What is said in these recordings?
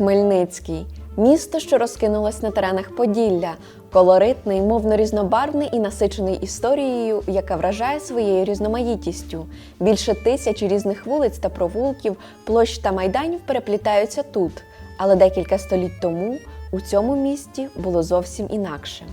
Хмельницький місто, що розкинулось на теренах Поділля, колоритний, мовно різнобарвний і насичений історією, яка вражає своєю різноманітністю. Більше тисячі різних вулиць та провулків, площ та майданів переплітаються тут. Але декілька століть тому у цьому місті було зовсім інакше.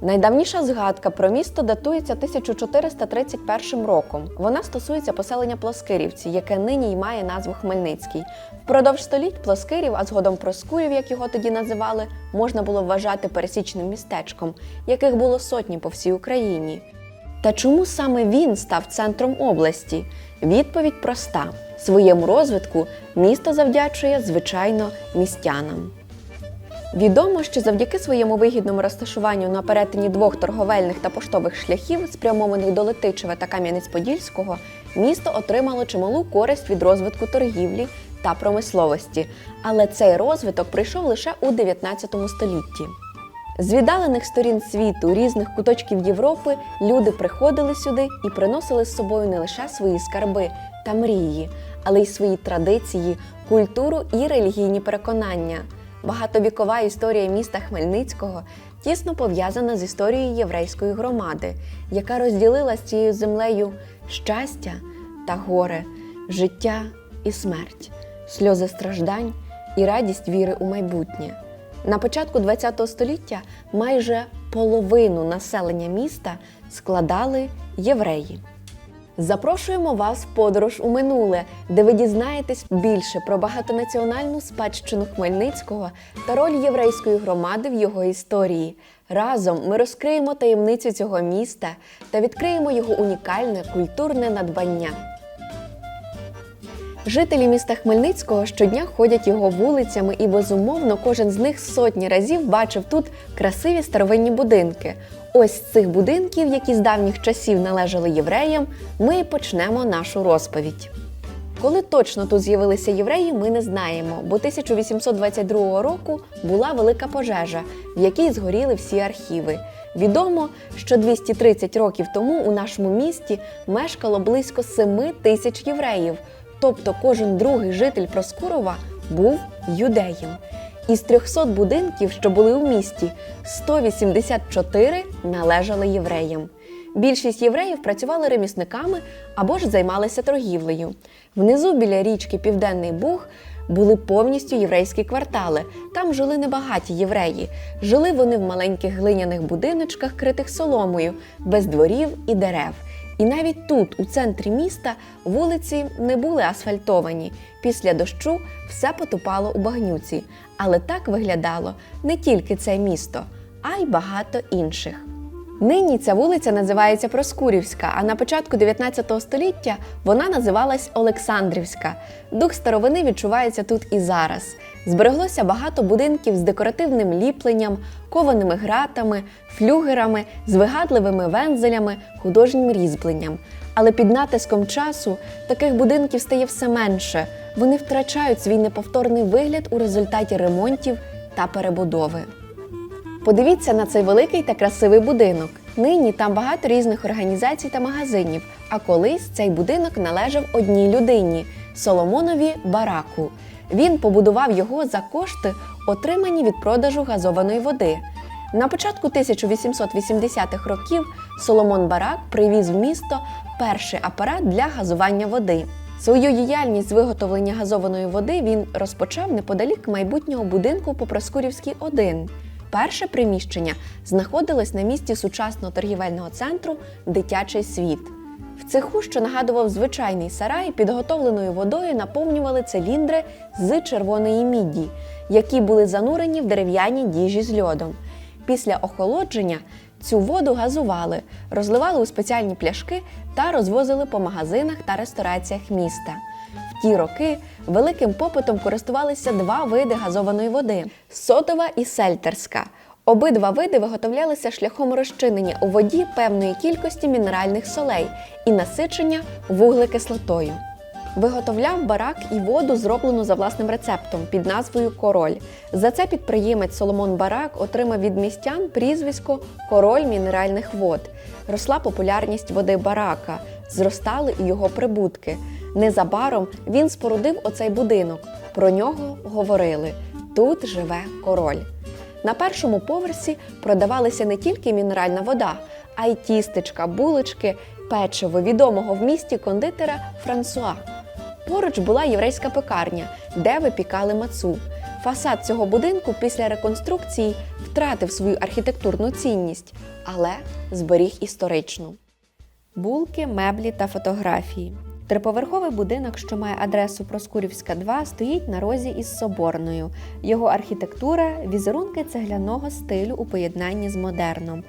Найдавніша згадка про місто датується 1431 роком. Вона стосується поселення Плоскирівці, яке нині й має назву Хмельницький. Впродовж століть Плоскирів, а згодом Проскурів, як його тоді називали, можна було вважати пересічним містечком, яких було сотні по всій Україні. Та чому саме він став центром області? Відповідь проста: своєму розвитку місто завдячує, звичайно, містянам. Відомо, що завдяки своєму вигідному розташуванню на перетині двох торговельних та поштових шляхів, спрямованих до Летичева та Кам'янець-Подільського, місто отримало чималу користь від розвитку торгівлі та промисловості. Але цей розвиток прийшов лише у 19 столітті. З віддалених сторін світу, різних куточків Європи, люди приходили сюди і приносили з собою не лише свої скарби та мрії, але й свої традиції, культуру і релігійні переконання. Багатовікова історія міста Хмельницького тісно пов'язана з історією єврейської громади, яка розділила з цією землею щастя та горе, життя і смерть, сльози страждань і радість віри у майбутнє. На початку ХХ століття майже половину населення міста складали євреї. Запрошуємо вас в подорож у минуле, де ви дізнаєтесь більше про багатонаціональну спадщину Хмельницького та роль єврейської громади в його історії. Разом ми розкриємо таємницю цього міста та відкриємо його унікальне культурне надбання. Жителі міста Хмельницького щодня ходять його вулицями, і безумовно кожен з них сотні разів бачив тут красиві старовинні будинки. Ось з цих будинків, які з давніх часів належали євреям, ми і почнемо нашу розповідь. Коли точно тут з'явилися євреї, ми не знаємо, бо 1822 року була велика пожежа, в якій згоріли всі архіви. Відомо, що 230 років тому у нашому місті мешкало близько 7 тисяч євреїв, тобто кожен другий житель Проскурова був юдеєм. Із 300 будинків, що були у місті, 184 належали євреям. Більшість євреїв працювали ремісниками або ж займалися торгівлею. Внизу біля річки Південний Буг були повністю єврейські квартали. Там жили небагаті євреї. Жили вони в маленьких глиняних будиночках, критих соломою, без дворів і дерев. І навіть тут, у центрі міста, вулиці не були асфальтовані. Після дощу все потупало у багнюці. Але так виглядало не тільки це місто, а й багато інших. Нині ця вулиця називається Проскурівська, а на початку 19 століття вона називалась Олександрівська. Дух старовини відчувається тут і зараз. Збереглося багато будинків з декоративним ліпленням, кованими гратами, флюгерами, з вигадливими вензелями, художнім різьбленням. Але під натиском часу таких будинків стає все менше. Вони втрачають свій неповторний вигляд у результаті ремонтів та перебудови. Подивіться на цей великий та красивий будинок. Нині там багато різних організацій та магазинів. А колись цей будинок належав одній людині Соломонові Бараку. Він побудував його за кошти, отримані від продажу газованої води. На початку 1880-х років Соломон Барак привіз в місто перший апарат для газування води. Свою діяльність з виготовлення газованої води він розпочав неподалік майбутнього будинку по Проскурівській 1. Перше приміщення знаходилось на місці сучасного торгівельного центру Дитячий світ. В цеху, що нагадував звичайний сарай, підготовленою водою наповнювали циліндри з червоної міді, які були занурені в дерев'яні діжі з льодом. Після охолодження цю воду газували, розливали у спеціальні пляшки та розвозили по магазинах та рестораціях міста. В ті роки великим попитом користувалися два види газованої води сотова і сельтерська. Обидва види виготовлялися шляхом розчинення у воді певної кількості мінеральних солей і насичення вуглекислотою. Виготовляв барак і воду, зроблену за власним рецептом під назвою Король. За це підприємець Соломон Барак отримав від містян прізвисько Король мінеральних вод. Росла популярність води барака, зростали і його прибутки. Незабаром він спорудив оцей будинок. Про нього говорили: тут живе король. На першому поверсі продавалися не тільки мінеральна вода, а й тістечка, булочки, печиво відомого в місті кондитера Франсуа. Поруч була єврейська пекарня, де випікали мацу. Фасад цього будинку після реконструкції втратив свою архітектурну цінність, але зберіг історичну. Булки, меблі та фотографії. Триповерховий будинок, що має адресу Проскурівська 2, стоїть на розі із Соборною. Його архітектура візерунки цегляного стилю у поєднанні з модерном.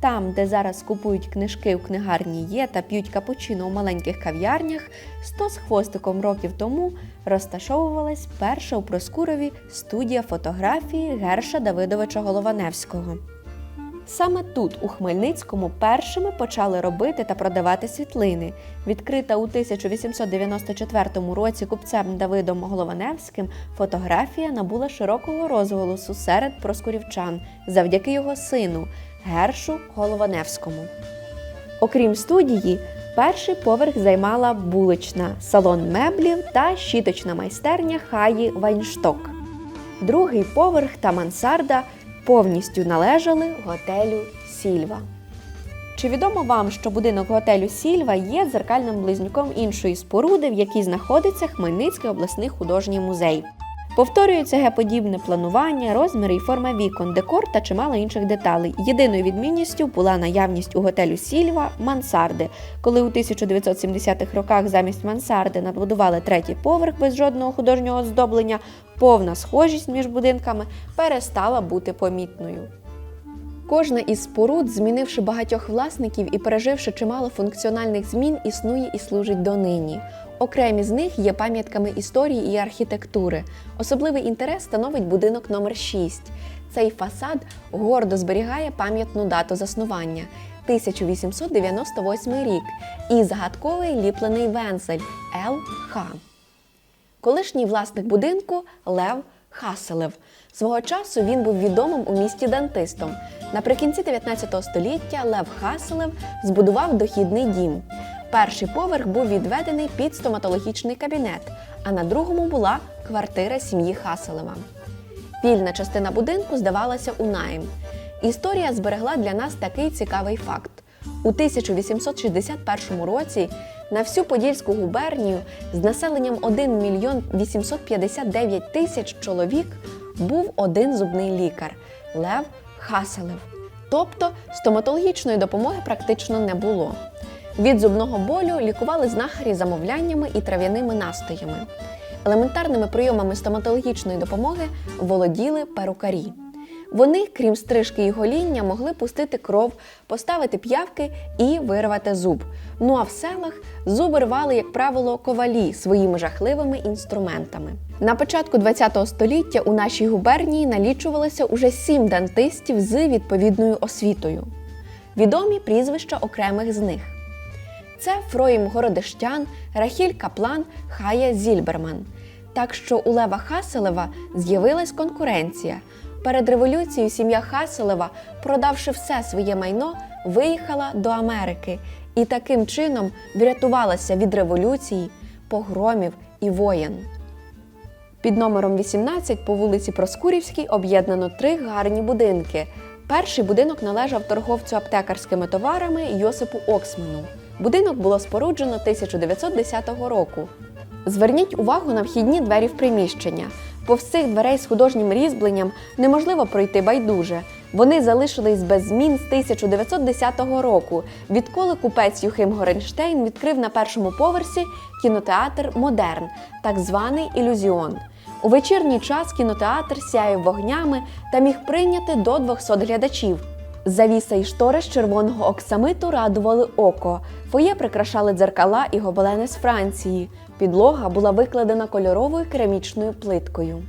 Там, де зараз купують книжки у книгарні є та п'ють капучино у маленьких кав'ярнях, сто з хвостиком років тому розташовувалась перша у Проскурові студія фотографії Герша Давидовича Голованевського. Саме тут, у Хмельницькому, першими почали робити та продавати світлини. Відкрита у 1894 році купцем Давидом Голованевським, фотографія набула широкого розголосу серед проскурівчан завдяки його сину Гершу Голованевському. Окрім студії, перший поверх займала булочна, салон меблів та щіточна майстерня Хаї Вайншток. Другий поверх та мансарда повністю належали готелю Сільва. Чи відомо вам, що будинок готелю Сільва є дзеркальним близнюком іншої споруди, в якій знаходиться Хмельницький обласний художній музей? Повторюється геподібне планування, розміри і форма вікон, декор та чимало інших деталей. Єдиною відмінністю була наявність у готелю Сільва мансарди. Коли у 1970-х роках замість мансарди надбудували третій поверх без жодного художнього оздоблення, повна схожість між будинками перестала бути помітною. Кожна із споруд, змінивши багатьох власників і переживши чимало функціональних змін, існує і служить донині. Окремі з них є пам'ятками історії і архітектури. Особливий інтерес становить будинок номер 6 Цей фасад гордо зберігає пам'ятну дату заснування 1898 рік і загадковий ліплений вензель ЛХ. Колишній власник будинку Лев Хаселев. Свого часу він був відомим у місті дантистом. Наприкінці 19 століття Лев Хаселев збудував дохідний дім. Перший поверх був відведений під стоматологічний кабінет, а на другому була квартира сім'ї Хаселева. Вільна частина будинку здавалася у найм. Історія зберегла для нас такий цікавий факт. У 1861 році на всю Подільську губернію з населенням 1 мільйон 859 тисяч чоловік був один зубний лікар Лев Хаселев. Тобто стоматологічної допомоги практично не було. Від зубного болю лікували знахарі замовляннями і трав'яними настоями. Елементарними прийомами стоматологічної допомоги володіли перукарі. Вони, крім стрижки і гоління, могли пустити кров, поставити п'явки і вирвати зуб. Ну а в селах зуби рвали, як правило, ковалі своїми жахливими інструментами. На початку ХХ століття у нашій губернії налічувалося уже сім дантистів з відповідною освітою. Відомі прізвища окремих з них. Це Фроїм Городищан, Рахіль Каплан, Хая Зільберман. Так що у Лева Хаселева з'явилась конкуренція. Перед революцією сім'я Хаселева, продавши все своє майно, виїхала до Америки і таким чином врятувалася від революції, погромів і воєн. Під номером 18 по вулиці Проскурівській об'єднано три гарні будинки. Перший будинок належав торговцю аптекарськими товарами Йосипу Оксману. Будинок було споруджено 1910 року. Зверніть увагу на вхідні двері в приміщення. Повз цих дверей з художнім різьбленням неможливо пройти байдуже. Вони залишились без змін з 1910 року, відколи купець Юхим Горенштейн відкрив на першому поверсі кінотеатр Модерн, так званий ілюзіон. У вечірній час кінотеатр сяяв вогнями та міг прийняти до 200 глядачів. Завіса і штори з червоного оксамиту радували око. Фоє прикрашали дзеркала і гобелени з Франції. Підлога була викладена кольоровою керамічною плиткою.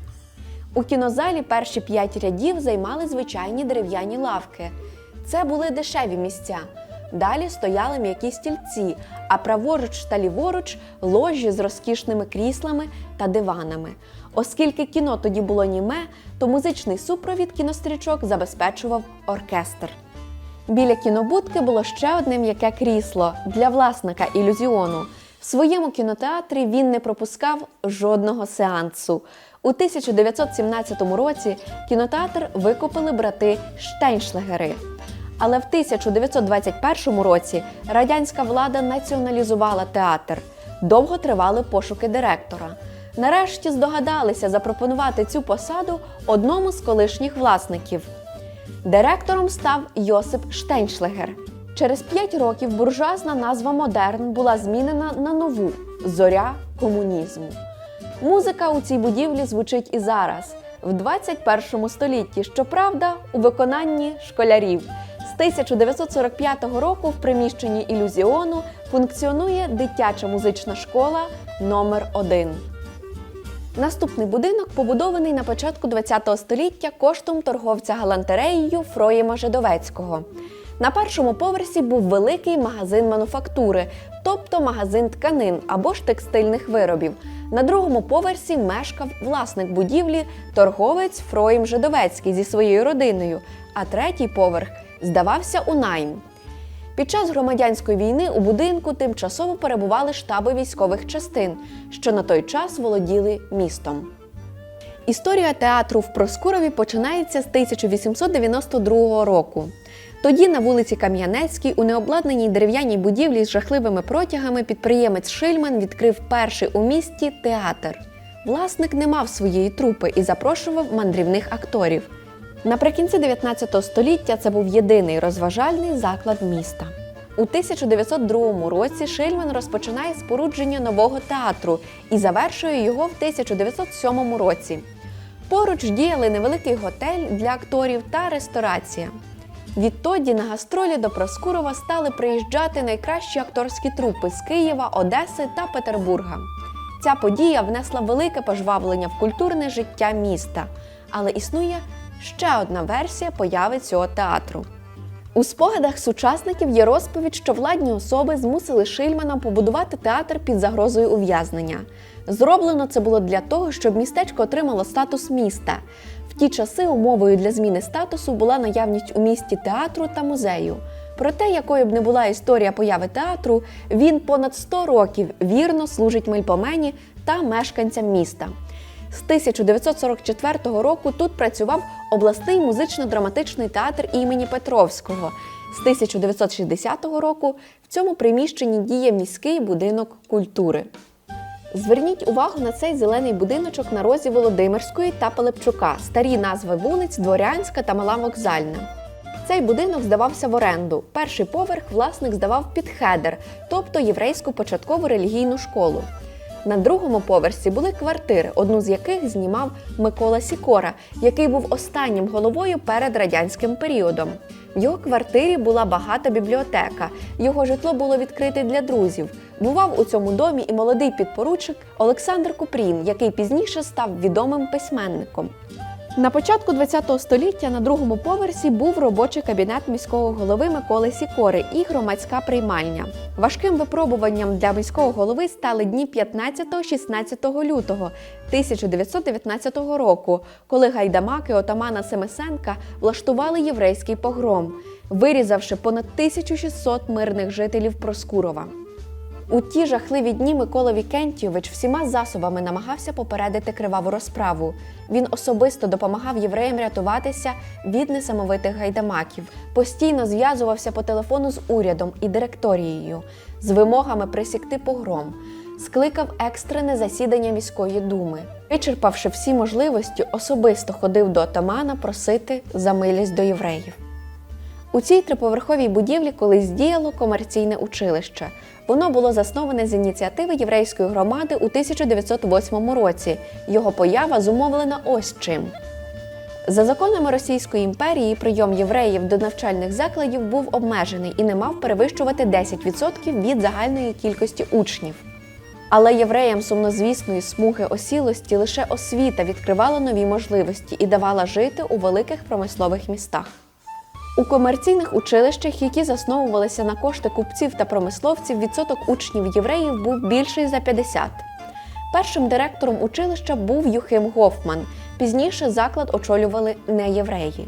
У кінозалі перші п'ять рядів займали звичайні дерев'яні лавки. Це були дешеві місця. Далі стояли м'які стільці, а праворуч та ліворуч ложі з розкішними кріслами та диванами. Оскільки кіно тоді було німе, то музичний супровід кінострічок забезпечував оркестр. Біля кінобудки було ще одне м'яке крісло для власника ілюзіону. В своєму кінотеатрі він не пропускав жодного сеансу. У 1917 році кінотеатр викупили брати Штейншлегери. Але в 1921 році радянська влада націоналізувала театр. Довго тривали пошуки директора. Нарешті здогадалися запропонувати цю посаду одному з колишніх власників. Директором став Йосип Штейншлегер. Через п'ять років буржуазна назва Модерн була змінена на нову зоря комунізму. Музика у цій будівлі звучить і зараз, в 21 столітті, щоправда, у виконанні школярів. З 1945 року в приміщенні ілюзіону функціонує дитяча музична школа номер 1 Наступний будинок побудований на початку ХХ століття коштом торговця галантереєю Фроєма Жидовецького. На першому поверсі був великий магазин мануфактури, тобто магазин тканин або ж текстильних виробів. На другому поверсі мешкав власник будівлі, торговець Фроєм Жидовецький зі своєю родиною, а третій поверх здавався у найм. Під час громадянської війни у будинку тимчасово перебували штаби військових частин, що на той час володіли містом. Історія театру в Проскурові починається з 1892 року. Тоді на вулиці Кам'янецькій у необладнаній дерев'яній будівлі з жахливими протягами підприємець Шильман відкрив перший у місті театр. Власник не мав своєї трупи і запрошував мандрівних акторів. Наприкінці 19 століття це був єдиний розважальний заклад міста. У 1902 році Шильман розпочинає спорудження нового театру і завершує його в 1907 році. Поруч діяли невеликий готель для акторів та ресторація. Відтоді на гастролі до Проскурова стали приїжджати найкращі акторські трупи з Києва, Одеси та Петербурга. Ця подія внесла велике пожвавлення в культурне життя міста, але існує ще одна версія появи цього театру. У спогадах сучасників є розповідь, що владні особи змусили Шильмана побудувати театр під загрозою ув'язнення. Зроблено це було для того, щоб містечко отримало статус міста. В ті часи умовою для зміни статусу була наявність у місті театру та музею. Проте, якою б не була історія появи театру, він понад 100 років вірно служить Мельпомені та мешканцям міста. З 1944 року тут працював обласний музично-драматичний театр імені Петровського. З 1960 року в цьому приміщенні діє міський будинок культури. Зверніть увагу на цей зелений будиночок на розі Володимирської та Пилипчука, старі назви вулиць Дворянська та Мала Вокзальна. Цей будинок здавався в оренду. Перший поверх власник здавав під хедер, тобто єврейську початкову релігійну школу. На другому поверсі були квартири, одну з яких знімав Микола Сікора, який був останнім головою перед радянським періодом. В його квартирі була багата бібліотека. Його житло було відкрите для друзів. Бував у цьому домі і молодий підпоручик Олександр Купрін, який пізніше став відомим письменником. На початку ХХ століття на другому поверсі був робочий кабінет міського голови Миколи Сікори і громадська приймальня. Важким випробуванням для міського голови стали дні 15-16 лютого 1919 року, коли гайдамаки отамана Семисенка влаштували єврейський погром, вирізавши понад 1600 мирних жителів Проскурова. У ті жахливі дні Микола Вікентійович всіма засобами намагався попередити криваву розправу. Він особисто допомагав євреям рятуватися від несамовитих гайдамаків, постійно зв'язувався по телефону з урядом і директорією з вимогами присікти погром, скликав екстрене засідання міської думи. Вичерпавши всі можливості, особисто ходив до отамана просити за милість до євреїв. У цій триповерховій будівлі колись діяло комерційне училище. Воно було засноване з ініціативи єврейської громади у 1908 році. Його поява зумовлена ось чим. За законами Російської імперії прийом євреїв до навчальних закладів був обмежений і не мав перевищувати 10% від загальної кількості учнів. Але євреям сумнозвісної смуги осілості лише освіта відкривала нові можливості і давала жити у великих промислових містах. У комерційних училищах, які засновувалися на кошти купців та промисловців, відсоток учнів євреїв був більший за 50. Першим директором училища був Юхим Гофман. Пізніше заклад очолювали неєвреї.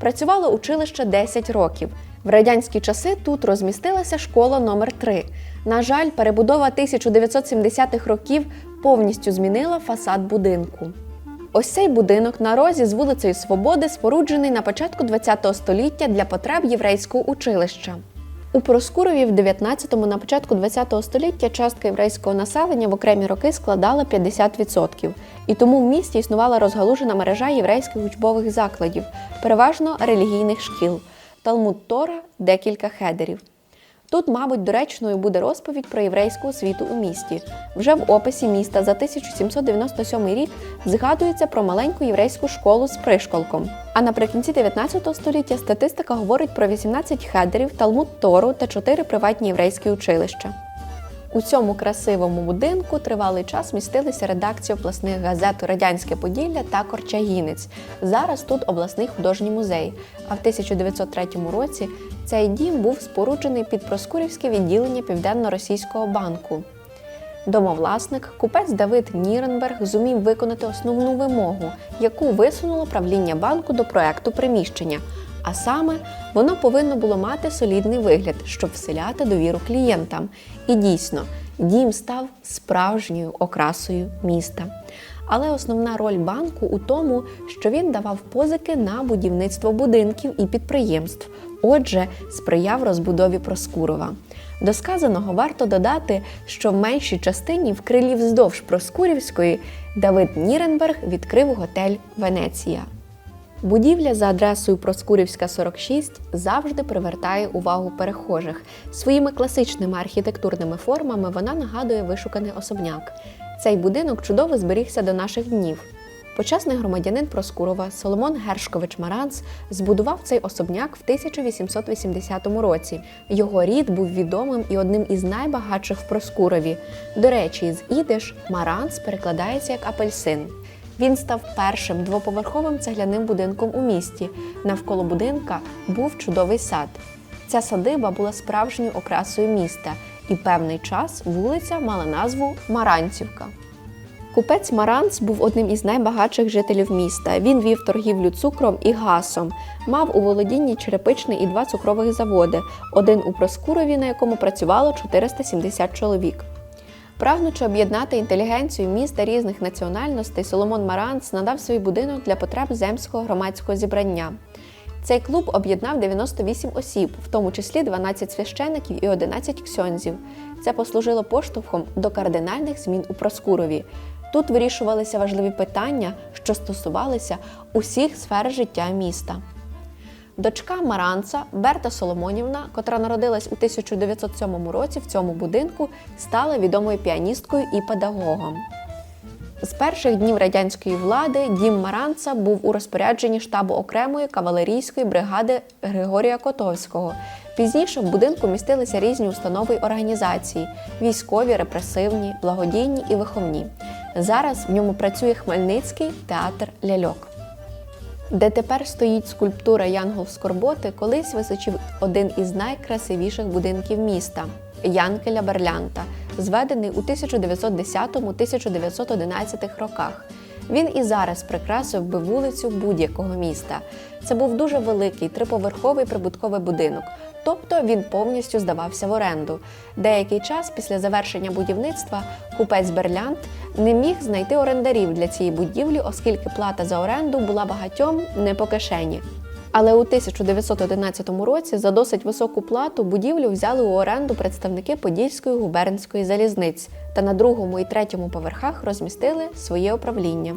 Працювало училище 10 років. В радянські часи тут розмістилася школа номер 3 На жаль, перебудова 1970-х років повністю змінила фасад будинку. Ось цей будинок на розі з вулицею Свободи споруджений на початку ХХ століття для потреб єврейського училища. У Проскурові в 19-му на початку ХХ століття частка єврейського населення в окремі роки складала 50%, і тому в місті існувала розгалужена мережа єврейських учбових закладів, переважно релігійних шкіл, Талмуд Тора, декілька хедерів. Тут, мабуть, доречною буде розповідь про єврейську освіту у місті. Вже в описі міста за 1797 рік згадується про маленьку єврейську школу з пришколком. А наприкінці 19 століття статистика говорить про 18 хедерів, Талмуд Тору та 4 приватні єврейські училища. У цьому красивому будинку тривалий час містилися редакції обласних газет Радянське Поділля та Корчагінець. Зараз тут обласний художній музей. А в 1903 році цей дім був споруджений під Проскурівське відділення Південно-Російського банку. Домовласник, купець Давид Ніренберг зумів виконати основну вимогу, яку висунуло правління банку до проекту приміщення. А саме, воно повинно було мати солідний вигляд, щоб вселяти довіру клієнтам. І дійсно, дім став справжньою окрасою міста. Але основна роль банку у тому, що він давав позики на будівництво будинків і підприємств, отже, сприяв розбудові Проскурова. До сказаного варто додати, що в меншій частині в крилі вздовж Проскурівської Давид Ніренберг відкрив готель Венеція. Будівля за адресою Проскурівська 46 завжди привертає увагу перехожих. Своїми класичними архітектурними формами вона нагадує вишуканий особняк. Цей будинок чудово зберігся до наших днів. Почесний громадянин Проскурова Соломон Гершкович Маранц збудував цей особняк в 1880 році. Його рід був відомим і одним із найбагатших в Проскурові. До речі, з ідиш Маранц перекладається як апельсин. Він став першим двоповерховим цегляним будинком у місті. Навколо будинка був чудовий сад. Ця садиба була справжньою окрасою міста, і певний час вулиця мала назву Маранцівка. Купець Маранц був одним із найбагатших жителів міста. Він вів торгівлю цукром і гасом, мав у володінні черепичний і два цукрових заводи, один у Проскурові, на якому працювало 470 чоловік. Прагнучи об'єднати інтелігенцію міста різних національностей, Соломон Маранц надав свій будинок для потреб земського громадського зібрання. Цей клуб об'єднав 98 осіб, в тому числі 12 священиків і 11 ксьонзів. Це послужило поштовхом до кардинальних змін у Проскурові. Тут вирішувалися важливі питання, що стосувалися усіх сфер життя міста. Дочка Маранца Берта Соломонівна, котра народилась у 1907 році в цьому будинку, стала відомою піаністкою і педагогом. З перших днів радянської влади дім Маранца був у розпорядженні штабу окремої кавалерійської бригади Григорія Котовського. Пізніше в будинку містилися різні установи й організації: військові, репресивні, благодійні і виховні. Зараз в ньому працює Хмельницький театр ляльок. Де тепер стоїть скульптура Янгол Скорботи, колись височив один із найкрасивіших будинків міста Янкеля Берлянта, зведений у 1910-1911 роках. Він і зараз прикрасив би вулицю будь-якого міста. Це був дуже великий триповерховий прибутковий будинок, тобто він повністю здавався в оренду. Деякий час після завершення будівництва купець Берлянт не міг знайти орендарів для цієї будівлі, оскільки плата за оренду була багатьом не по кишені. Але у 1911 році за досить високу плату будівлю взяли у оренду представники Подільської губернської залізниць та на другому і третьому поверхах розмістили своє управління.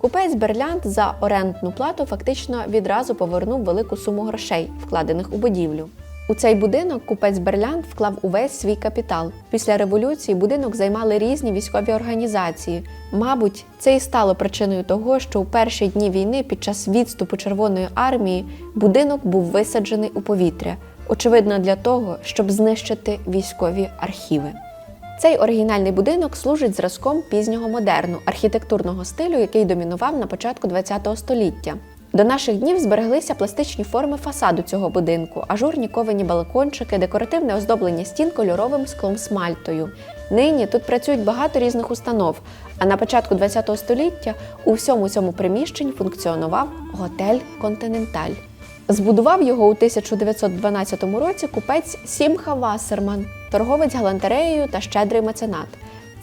Купець Берлянд за орендну плату фактично відразу повернув велику суму грошей, вкладених у будівлю. У цей будинок купець Берлянт вклав увесь свій капітал. Після революції будинок займали різні військові організації. Мабуть, це і стало причиною того, що у перші дні війни під час відступу Червоної армії будинок був висаджений у повітря, очевидно, для того, щоб знищити військові архіви. Цей оригінальний будинок служить зразком пізнього модерну, архітектурного стилю, який домінував на початку ХХ століття. До наших днів збереглися пластичні форми фасаду цього будинку, ажурні ковані балкончики, декоративне оздоблення стін кольоровим склом смальтою. Нині тут працюють багато різних установ, а на початку ХХ століття у всьому цьому приміщенні функціонував готель Континенталь. Збудував його у 1912 році купець Сімха Вассерман, торговець галантереєю та щедрий меценат.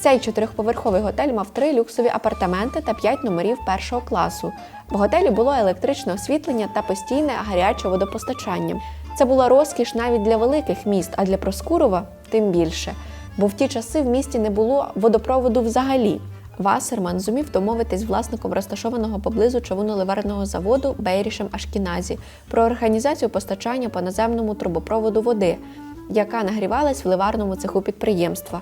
Цей чотирьохповерховий готель мав три люксові апартаменти та п'ять номерів першого класу. В готелі було електричне освітлення та постійне гаряче водопостачання. Це була розкіш навіть для великих міст, а для Проскурова тим більше. Бо в ті часи в місті не було водопроводу взагалі. Вассерман зумів домовитись власником розташованого поблизу човуно-ливарного заводу Бейрішем Ашкіназі про організацію постачання по наземному трубопроводу води, яка нагрівалась в ливарному цеху підприємства.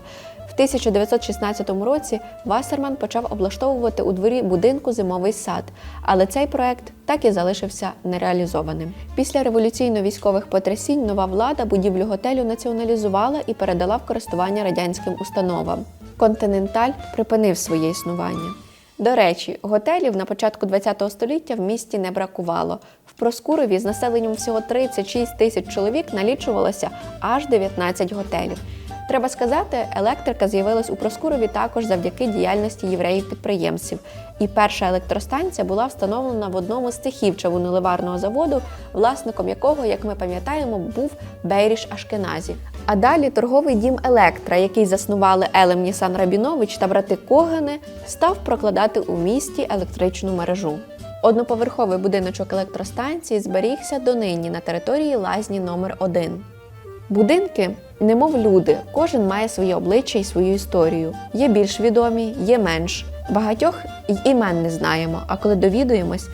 В 1916 році Вассерман почав облаштовувати у дворі будинку зимовий сад, але цей проект так і залишився нереалізованим. Після революційно-військових потрясінь нова влада будівлю готелю націоналізувала і передала в користування радянським установам. Континенталь припинив своє існування. До речі, готелів на початку ХХ століття в місті не бракувало. В Проскурові з населенням всього 36 тисяч чоловік налічувалося аж 19 готелів. Треба сказати, електрика з'явилась у Проскурові також завдяки діяльності євреїв-підприємців. І перша електростанція була встановлена в одному з цехів чавуноливарного заводу, власником якого, як ми пам'ятаємо, був Бейріш Ашкеназі. А далі торговий дім Електра, який заснували Елем Нісан Рабінович та брати Когани, став прокладати у місті електричну мережу. Одноповерховий будиночок електростанції зберігся донині на території лазні номер 1 Будинки, немов люди, кожен має своє обличчя і свою історію. Є більш відомі, є менш. Багатьох й імен не знаємо, а коли довідуємось,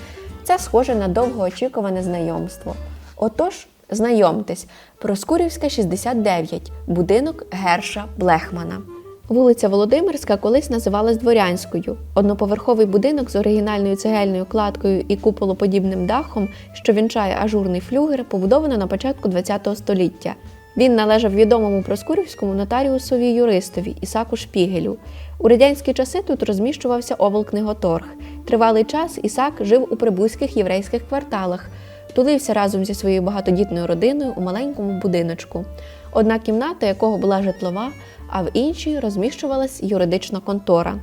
це схоже на довгоочікуване знайомство. Отож, знайомтесь, Проскурівська, 69, будинок Герша Блехмана. Вулиця Володимирська колись називалась Дворянською. Одноповерховий будинок з оригінальною цегельною кладкою і куполоподібним дахом, що вінчає ажурний флюгер, побудовано на початку ХХ століття. Він належав відомому проскурівському нотаріусові юристові Ісаку Шпігелю. У радянські часи тут розміщувався облкниготорг. Тривалий час Ісак жив у прибузьких єврейських кварталах, тулився разом зі своєю багатодітною родиною у маленькому будиночку. Одна кімната, якого була житлова, а в іншій розміщувалась юридична контора.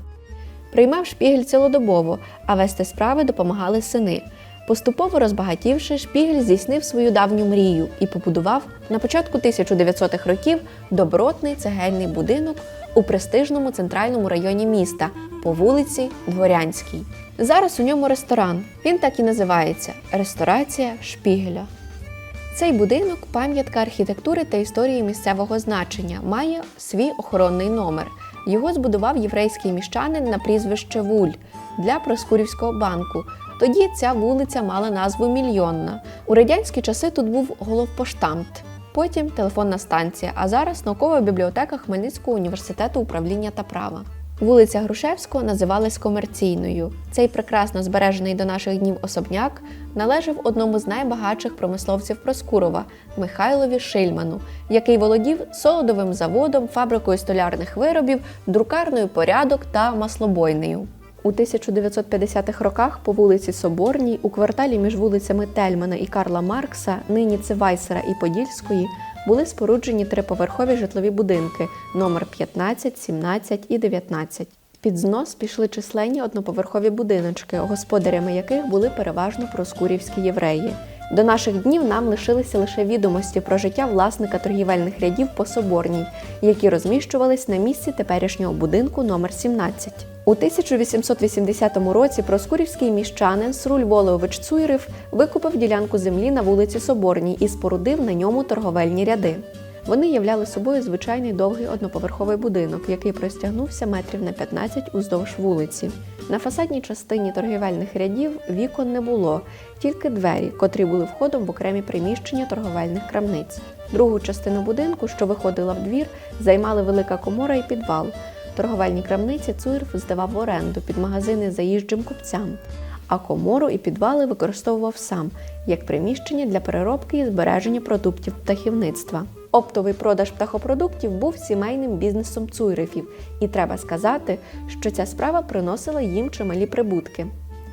Приймав шпігель цілодобово, а вести справи допомагали сини. Поступово розбагатівши, Шпігель здійснив свою давню мрію і побудував на початку 1900-х років добротний цегельний будинок у престижному центральному районі міста по вулиці Дворянській. Зараз у ньому ресторан. Він так і називається Ресторація Шпігеля. Цей будинок пам'ятка архітектури та історії місцевого значення, має свій охоронний номер. Його збудував єврейський міщанин на прізвище Вуль для Проскурівського банку. Тоді ця вулиця мала назву Мільйонна. У радянські часи тут був головпоштамт, потім телефонна станція, а зараз наукова бібліотека Хмельницького університету управління та права. Вулиця Грушевського називалась комерційною. Цей прекрасно збережений до наших днів особняк належав одному з найбагатших промисловців Проскурова Михайлові Шильману, який володів солодовим заводом, фабрикою столярних виробів, друкарною порядок та маслобойнею. У 1950-х роках по вулиці Соборній, у кварталі між вулицями Тельмана і Карла Маркса, нині це Вайсера і Подільської, були споруджені триповерхові житлові будинки номер 15, 17 і 19. Під знос пішли численні одноповерхові будиночки, господарями яких були переважно проскурівські євреї. До наших днів нам лишилися лише відомості про життя власника торгівельних рядів по Соборній, які розміщувались на місці теперішнього будинку номер 17. У 1880 році проскурівський міщанин Сруль Волович Цуйрив викупив ділянку землі на вулиці Соборній і спорудив на ньому торговельні ряди. Вони являли собою звичайний довгий одноповерховий будинок, який простягнувся метрів на 15 уздовж вулиці. На фасадній частині торгівельних рядів вікон не було, тільки двері, котрі були входом в окремі приміщення торговельних крамниць. Другу частину будинку, що виходила в двір, займали велика комора і підвал. Торговельні крамниці Цуйрф здавав в оренду під магазини заїжджим купцям, а комору і підвали використовував сам як приміщення для переробки і збереження продуктів птахівництва. Оптовий продаж птахопродуктів був сімейним бізнесом Цуйрифів, і треба сказати, що ця справа приносила їм чималі прибутки.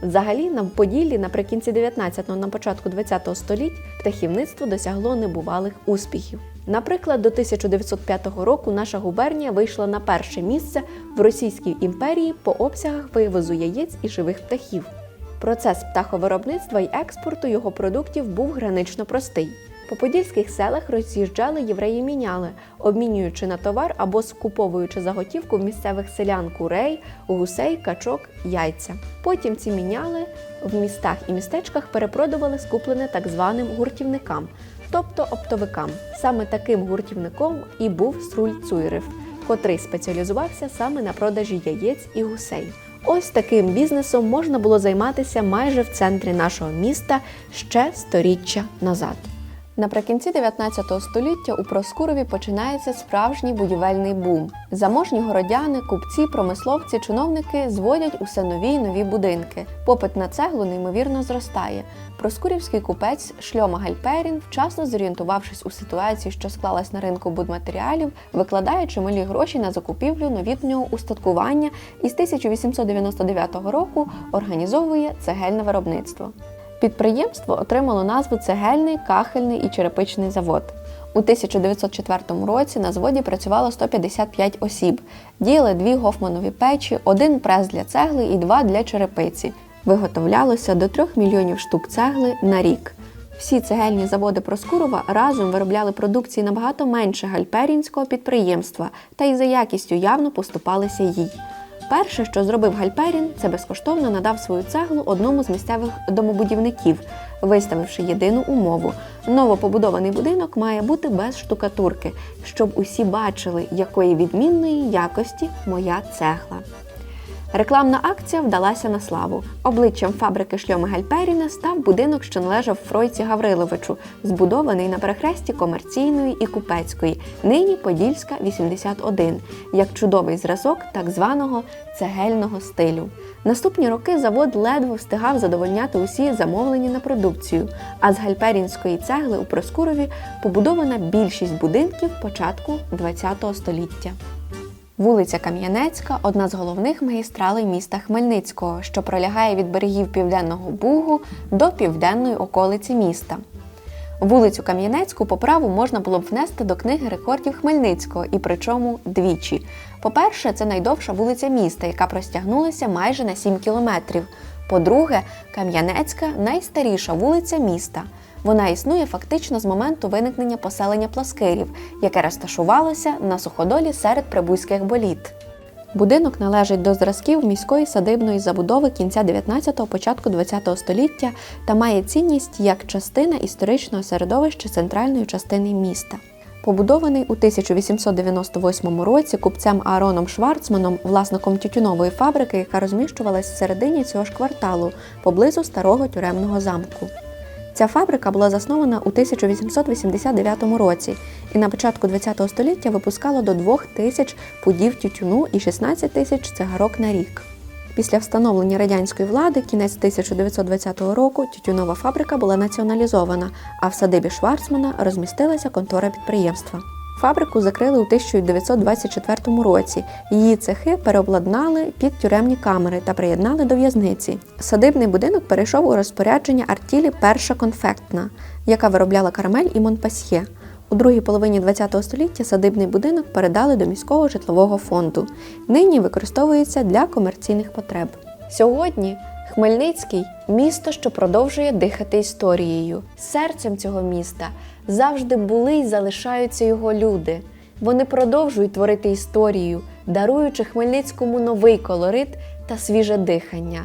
Взагалі, на Поділлі наприкінці 19-го, на початку 20-го століть птахівництво досягло небувалих успіхів. Наприклад, до 1905 року наша губернія вийшла на перше місце в Російській імперії по обсягах вивозу яєць і живих птахів. Процес птаховиробництва й експорту його продуктів був гранично простий. По подільських селах роз'їжджали євреї міняли, обмінюючи на товар або скуповуючи заготівку в місцевих селян курей, гусей, качок, яйця. Потім ці міняли в містах і містечках перепродували скуплене так званим гуртівникам, тобто оптовикам. Саме таким гуртівником і був Сруль Цуйрев, котрий спеціалізувався саме на продажі яєць і гусей. Ось таким бізнесом можна було займатися майже в центрі нашого міста ще сторіччя назад. Наприкінці 19 століття у Проскурові починається справжній будівельний бум. Заможні городяни, купці, промисловці, чиновники зводять усе нові й нові будинки. Попит на цеглу неймовірно зростає. Проскурівський купець Шльома Гальперін, вчасно зорієнтувавшись у ситуації, що склалась на ринку будматеріалів, викладає чималі гроші на закупівлю новітнього устаткування і з 1899 року організовує цегельне виробництво. Підприємство отримало назву Цегельний, кахельний і черепичний завод. У 1904 році на заводі працювало 155 осіб. Діяли дві гофманові печі, один прес для цегли і два для черепиці. Виготовлялося до 3 мільйонів штук цегли на рік. Всі цегельні заводи Проскурова разом виробляли продукції набагато менше гальперінського підприємства та й за якістю явно поступалися їй. Перше, що зробив Гальперін, це безкоштовно надав свою цеглу одному з місцевих домобудівників, виставивши єдину умову: новопобудований будинок має бути без штукатурки, щоб усі бачили, якої відмінної якості моя цегла. Рекламна акція вдалася на славу. Обличчям фабрики шльоми Гальперіна став будинок, що належав Фройці Гавриловичу, збудований на перехресті комерційної і купецької, нині Подільська 81, як чудовий зразок так званого цегельного стилю. Наступні роки завод ледве встигав задовольняти усі замовлення на продукцію, а з гальперінської цегли у Проскурові побудована більшість будинків початку ХХ століття. Вулиця Кам'янецька одна з головних магістралей міста Хмельницького, що пролягає від берегів Південного Бугу до південної околиці міста. Вулицю Кам'янецьку по праву можна було б внести до книги рекордів Хмельницького, і причому двічі. По-перше, це найдовша вулиця міста, яка простягнулася майже на 7 кілометрів. По-друге, Кам'янецька найстаріша вулиця міста. Вона існує фактично з моменту виникнення поселення плоскирів, яке розташувалося на суходолі серед прибузьких боліт. Будинок належить до зразків міської садибної забудови кінця 19-го, початку 20-го століття та має цінність як частина історичного середовища центральної частини міста. Побудований у 1898 році купцем Аароном Шварцманом, власником тютюнової фабрики, яка розміщувалась всередині цього ж кварталу поблизу старого тюремного замку. Ця фабрика була заснована у 1889 році і на початку ХХ століття випускала до 2 тисяч пудів тютюну і 16 тисяч цигарок на рік. Після встановлення радянської влади, кінець 1920 року, тютюнова фабрика була націоналізована, а в садибі Шварцмана розмістилася контора підприємства. Фабрику закрили у 1924 році. Її цехи переобладнали під тюремні камери та приєднали до в'язниці. Садибний будинок перейшов у розпорядження артілі Перша конфектна, яка виробляла карамель і монпасьє. У другій половині ХХ століття садибний будинок передали до міського житлового фонду. Нині використовується для комерційних потреб. Сьогодні Хмельницький місто, що продовжує дихати історією. Серцем цього міста завжди були і залишаються його люди. Вони продовжують творити історію, даруючи Хмельницькому новий колорит та свіже дихання.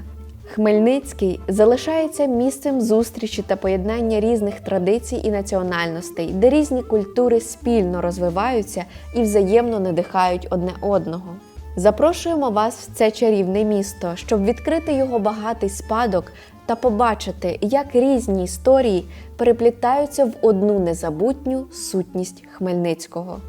Хмельницький залишається місцем зустрічі та поєднання різних традицій і національностей, де різні культури спільно розвиваються і взаємно надихають одне одного. Запрошуємо вас в це чарівне місто, щоб відкрити його багатий спадок та побачити, як різні історії переплітаються в одну незабутню сутність Хмельницького.